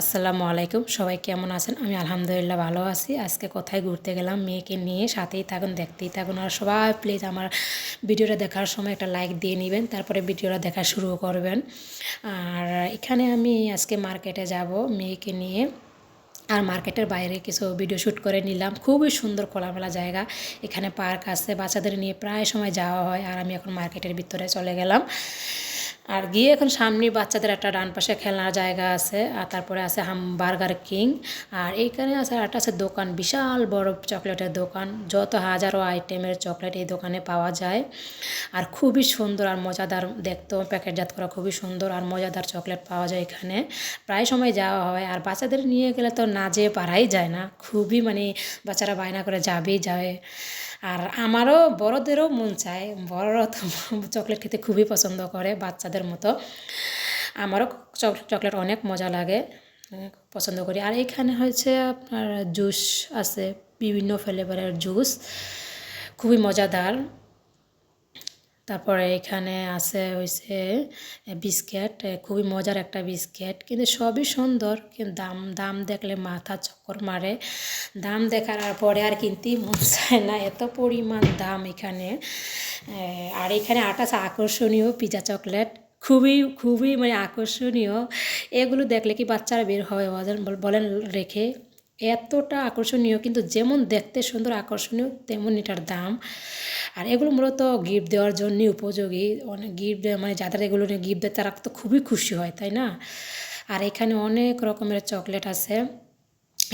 আসসালামু আলাইকুম। সবাই কেমন আছেন? আমি আলহামদুলিল্লাহ ভালো আছি। আজকে কোথায় ঘুরতে গেলাম, মেয়েকে নিয়ে সাথেই থাকুন, দেখতেই থাকুন। আর সবাই প্লিজ আমার ভিডিওটা দেখার সময় একটা লাইক দিয়ে নেবেন, তারপরে ভিডিওটা দেখা শুরু করবেন। আর এখানে আমি আজকে মার্কেটে যাব মেয়েকে নিয়ে। আর মার্কেটের বাইরে কিছু ভিডিও শ্যুট করে নিলাম। খুবই সুন্দর খোলামেলা জায়গা। এখানে পার্ক আছে। বাচ্চাদের নিয়ে প্রায় সময় যাওয়া হয়। আর আমি এখন মার্কেটের ভিতরে চলে গেলাম। আর গিয়ে এখন সামনে বাচ্চাদের একটা ডান পাশে খেলনার জায়গা আছে, আর তারপরে আছে হাম বার্গার কিং। আর এইখানে আছে একটা আছে দোকান, বিশাল বড় চকলেটের দোকান, যত হাজারো আইটেমের চকলেট এই দোকানে পাওয়া যায়। আর খুবই সুন্দর আর মজাদার, দেখতেও প্যাকেটজাত করা খুবই সুন্দর আর মজাদার চকলেট পাওয়া যায় এখানে। প্রায় সময় যাওয়া হয়, আর বাচ্চাদের নিয়ে গেলে তো না যেয়ে পারাই যায় না, খুবই মানে বাচ্চারা বায়না করে যাবেই যাবে আর আমারও বড়দেরও মন চায়, বড়রা তো চকলেট খেতে খুবই পছন্দ করে, বাচ্চাদের মতো। আমারও চকলেট অনেক মজা লাগে পছন্দ করি। আর এখানে হচ্ছে আপনার জুস আছে, বিভিন্ন ফ্লেভারের জুস, খুবই মজাদার। তারপরে এখানে আছে হয়েছে বিস্কিট, খুবই মজার একটা বিস্কিট, কিন্তু সবই সুন্দর, কিন্তু দাম দাম দেখলে মাথা চক্কর মারে। দাম দেখার পরে আর কিনতেই মন চায় না, এত পরিমাণ দাম এখানে। আর এখানে আটা আকর্ষণীয় পিজা চকলেট। খুবই খুবই মানে আকর্ষণীয়। এগুলো দেখলে কি বাচ্চারা বের হয় বলেন রেখে। এতটা আকর্ষণীয়, কিন্তু যেমন দেখতে সুন্দর আকর্ষণীয়, তেমন এটার দাম। আর এগুলো মূলত গিফট দেওয়ার জন্যই উপযোগী। অনেক গিফট মানে যাদের এগুলো নিয়ে গিফট দেয়, তারা তো খুবই খুশি হয়, তাই না? আর এখানে অনেক রকমের চকলেট আছে।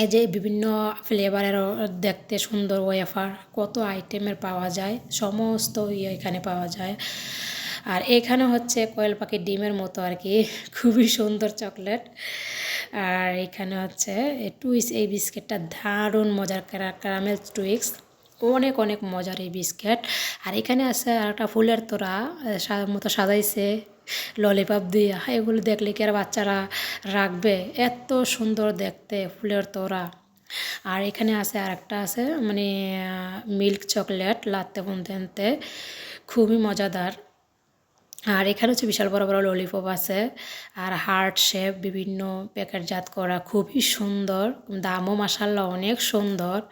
এই যে বিভিন্ন ফ্লেভারের দেখতে সুন্দর ওয়েফার কত আইটেমের পাওয়া যায়, সমস্ত ইয়ে এখানে পাওয়া যায়। আর এখানে হচ্ছে কোয়েল পাখির ডিমের মতো আর কি, খুবই সুন্দর চকলেট। আর এখানে হচ্ছে টুইস, এই বিস্কিটটা দারুণ মজার ক্যারামেল টুইক্স, অনেক অনেক মজার এই বিস্কিট। আর এখানে আছে আর একটা ফুলের তোরা মতো সাজাইছে, ললিপপ দিয়ে, এগুলো দেখলে কি আর বাচ্চারা রাখবে? এত সুন্দর দেখতে ফুলের তোরা আর এখানে আছে আর একটা আছে মানে মিল্ক চকলেট, লাত্তে বুনতে খুবই মজাদার। আর এখানে হচ্ছে বিশাল বড় বড় ললিপপ আছে। আর হার্ট শেপ বিভিন্ন প্যাকেটজাত করা খুবই সুন্দর। দামও মাসাল্লাহ অনেক সুন্দর।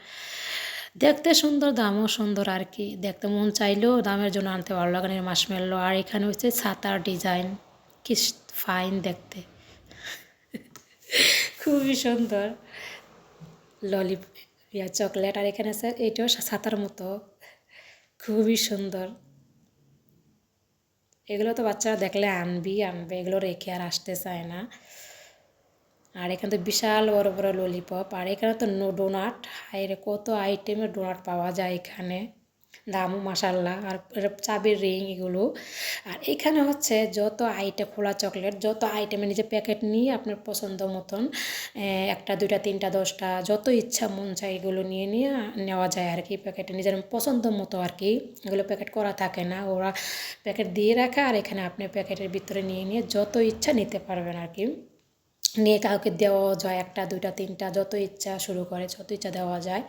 দেখতে সুন্দর, দামও সুন্দর আর কি। দেখতে মন চাইলেও দামের জন্য আনতে ভালো লাগে মাস মেললো আর এখানে হচ্ছে ছাতার ডিজাইন কি ফাইন দেখতে। খুবই সুন্দর। ইয়া চকলেট আর এখানে আছে, এটাও ছাতার মতো। খুবই সুন্দর। এগুলো তো বাচ্চারা দেখলে আনবি, আনবে, এগুলো রেখে আর আসতে চায় না। আর এখানে তো বিশাল বড় বড় ললিপপ আর এখানে তো ডোনাট আর কত আইটেমের ডোনাট পাওয়া যায় এখানে। দামও মাসাল্লাহ আর চাবির রিং এগুলো। আর এখানে হচ্ছে যত আইটেম, খোলা চকলেট, যত আইটেমের নিজে প্যাকেট নিয়ে আপনার পছন্দ মতন একটা, দুইটা, তিনটা, দশটা, যত ইচ্ছা মন চায় এগুলো নিয়ে নিয়ে নেওয়া যায় আর কি প্যাকেটে। নিজের পছন্দ মতো আর কি এগুলো প্যাকেট করা থাকে না। ওরা প্যাকেট দিয়ে রাখে আর এখানে আপনি প্যাকেটের ভিতরে নিয়ে নিয়ে যত ইচ্ছা নিতে পারবেন আর কি। নিয়ে কাউকে দেওয়া যায় একটা, দুইটা, তিনটা, যত ইচ্ছা শুরু করে, যত ইচ্ছা দেওয়া যায়।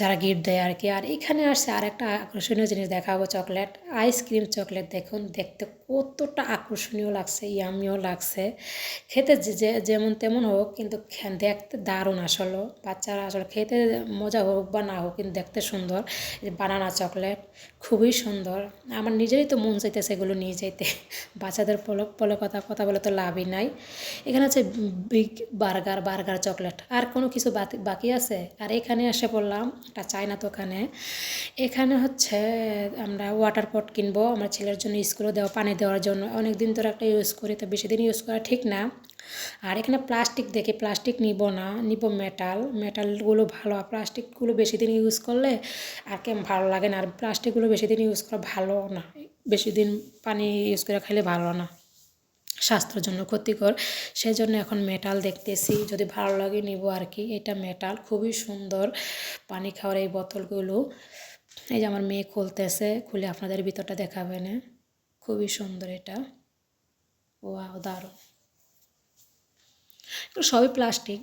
যারা গিফট দেয় আর কি। আর এখানে আসছে আর একটা আকর্ষণীয় জিনিস, দেখাবো চকলেট। আইসক্রিম চকলেট দেখুন, দেখতে কতটা আকর্ষণীয় লাগছে ইয়ামিও লাগছে। খেতে যে যেমন তেমন হোক, কিন্তু দেখতে দারুণ আসলো। বাচ্চারা আসলে খেতে মজা হোক বা না হোক, কিন্তু দেখতে সুন্দর। বানানা চকলেট, খুবই সুন্দর। আমার নিজেরই তো মন চাইতেছে এগুলো নিয়ে যাইতে। বাচ্চাদের পলে পলে কথা কথা বলে তো লাভই নাই। এখানে আছে বিগ বার্গার বার্গার চকলেট। আর কোনো কিছু বাকি আছে? আর এখানে এসে পড়লাম একটা চায়না দোকানে। এখানে হচ্ছে আমরা ওয়াটার পট কিনবো, আমার ছেলের জন্য স্কুলে দেওয়া, পানি দেওয়ার জন্য। অনেক দিন ধরে একটা ইউজ করি, তো বেশি দিন ইউজ করা ঠিক না। আর এখানে প্লাস্টিক দেখে প্লাস্টিক নিব না, নিব মেটাল মেটালগুলো ভালো, আর প্লাস্টিকগুলো বেশি দিন ইউজ করলে আর কেমন ভালো লাগে না। আর প্লাস্টিকগুলো বেশি দিন ইউজ করা ভালো না। বেশি দিন পানি ইউজ করে খাইলে ভালো না। স্বাস্থ্যের জন্য ক্ষতিকর। সেই জন্য এখন মেটাল দেখতেছি। যদি ভালো লাগে নিব আর কি এটা মেটাল। খুবই সুন্দর পানি খাওয়ার এই বোতলগুলো। এই যে আমার মেয়ে খুলতেছে। খুলে আপনাদের ভিতরটা দেখাবে না। খুবই সুন্দর এটা। ও দারুণ। সবই প্লাস্টিক।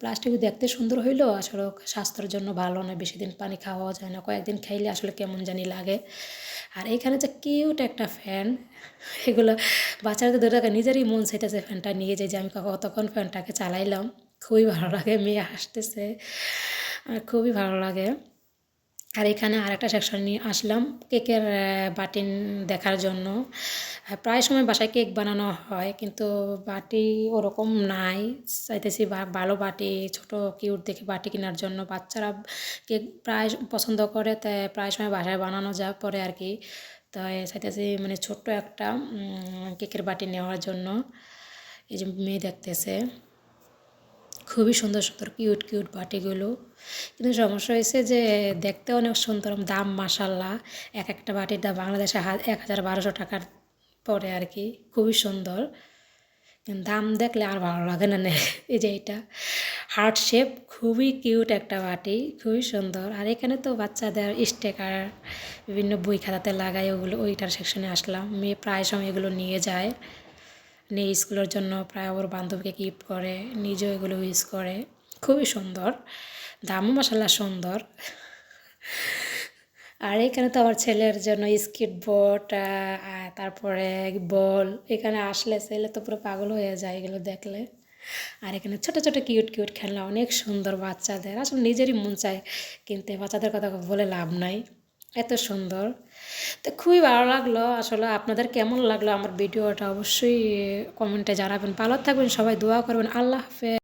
প্লাস্টিক দেখতে সুন্দর হইলেও আসলে স্বাস্থ্যের জন্য ভালো না। বেশি দিন পানি খাওয়া যায় না। কয়েকদিন খাইলে আসলে কেমন জানি লাগে। আর এইখানে যে কিউট একটা ফ্যান এগুলো বাচ্চাদের ধরে রাখা, নিজেরই মন চাইতেছে ফ্যানটা নিয়ে যে আমি কতক্ষণ ফ্যানটাকে চালাইলাম। খুবই ভালো লাগে, মেয়ে হাসতেছে। আর খুবই ভালো লাগে। আর এখানে আরেকটা সেকশন নিয়ে আসলাম, কেকের বাটি দেখার জন্য। প্রায় সময় বাসায় কেক বানানো হয়, কিন্তু বাটি ওরকম নাই। চাইতেছি ভালো বাটি, ছোট কিউট দেখে বাটি কেনার জন্য। বাচ্চারা কেক প্রায় পছন্দ করে তাই প্রায় সময় বাসায় বানানো যা পরে আর কি। তাই চাইতেছি মানে ছোট্ট একটা কেকের বাটি নেওয়ার জন্য। এই যে মেয়ে দেখতেছে। খুবই সুন্দর সুন্দর কিউট কিউট বাটিগুলো। কিন্তু সমস্যা হয়েছে যে, দেখতে অনেক সুন্দর, দাম মাসাল্লাহ এক একটা বাটির দাম বাংলাদেশে এক হাজার বারোশো টাকার পরে আর কি, খুবই সুন্দর। দাম দেখলে আর ভালো লাগে নে। এই যে এটা। হার্ট শেপ খুবই কিউট একটা বাটি, খুবই সুন্দর। আর এখানে তো বাচ্চাদের স্টেকার বিভিন্ন বই খাতাতে লাগায়, ওগুলো ওইটার সেকশনে আসলাম। মেয়ে প্রায় সময় এগুলো নিয়ে যায়। নিয়ে স্কুলের জন্য প্রায় ওর বান্ধবীকে গিফট করে, নিজেও এগুলো ইউজ করে। খুবই সুন্দর, দামও মশালা সুন্দর। আর এখানে তো আমার ছেলের জন্য স্কিট বোর্ড তারপরে বল, এখানে আসলে ছেলে তো পুরো পাগল হয়ে যায় এগুলো দেখলে। আর এখানে ছোটো ছোটো কিউট কিউট খেলনা, অনেক সুন্দর বাচ্চাদের। আসলে নিজেরই মন চায় কিনতে, বাচ্চাদের কথা বলে লাভ নাই। এত সুন্দর। তো খুবই ভালো লাগল। আসলে আপনাদের কেমন লাগল আমার ভিডিওটা? অবশ্যই কমেন্টে জানাবেন। ভালো থাকবেন, সবাই দোয়া করবেন। আল্লাহ হাফেজ।